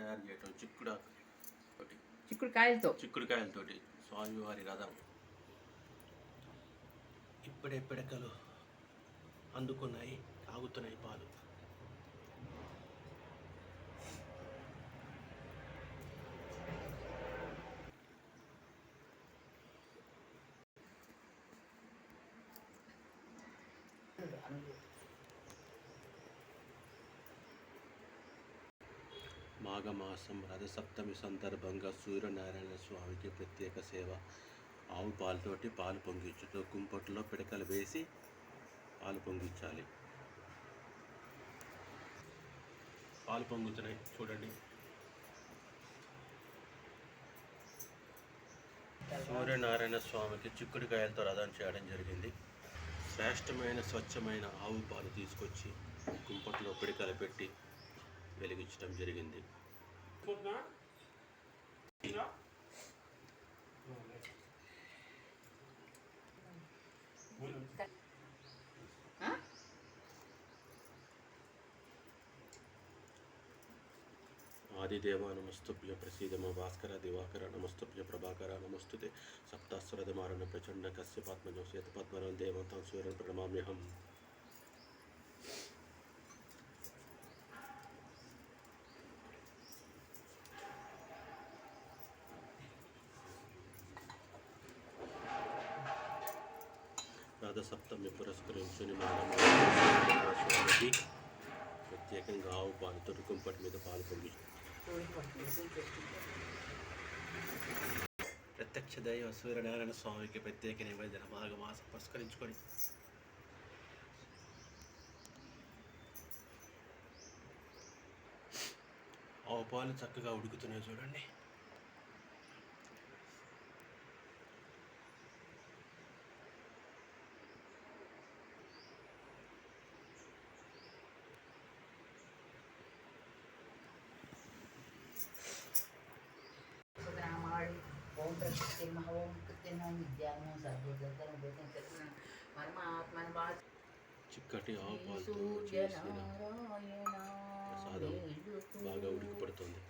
తయారు చేయటం చిక్కుడు తోటి. చిక్కుడు కాయలతో? చిక్కుడుకాయలతోటి స్వామివారి రథం. ఇప్పుడే పిడకలు అందుకున్నాయి తాగుతున్నాయి పాలు. మాఘమాసం రథసప్తమి సందర్భంగా సూర్యనారాయణ స్వామికి ప్రత్యేక సేవ. ఆవు పాలతోటి పాలు పొంగించుట కుంపట్లో పిడకలు వేసి పాలు పొంగించాలి. పాలు పొంగుతున్నాయి. చూడండి. సూర్యనారాయణ స్వామికి చిక్కుడుకాయలతో రథం చేయడం జరిగింది. శ్రేష్టమైన స్వచ్ఛమైన ఆవు పాలు తీసుకొచ్చి కుంపట్లో పిడకలు పెట్టి వెలిగించడం జరిగింది. ఆదిదేవ నమస్తుభ్య ప్రసీదమ భాస్కర దివాకర నమస్తుభ్య ప్రభాకర నమస్తుతే సప్తాస్వరధమారణ ప్రచండ కశ్యపాత్మజం శ్వేతపద్మనం దేవతాం సూర్యం ప్రణమామ్యహం. రథసప్తమి పురస్కరించుని స్వామికి ప్రత్యేకంగా ఆవు పాలు తొడుకుంపటి మీద పాలు పొంగి ప్రత్యక్ష దైవ సూర్యనారాయణ స్వామికి ప్రత్యేక నివేదన మాఘమాసం పురస్కరించుకొని. ఆవు పాలు చక్కగా ఉడుకుతున్నాయి చూడండి. చిక్కటి ఆపాలతో చేసిన ప్రసాదం బాగా ఉడికిపడుతుంది.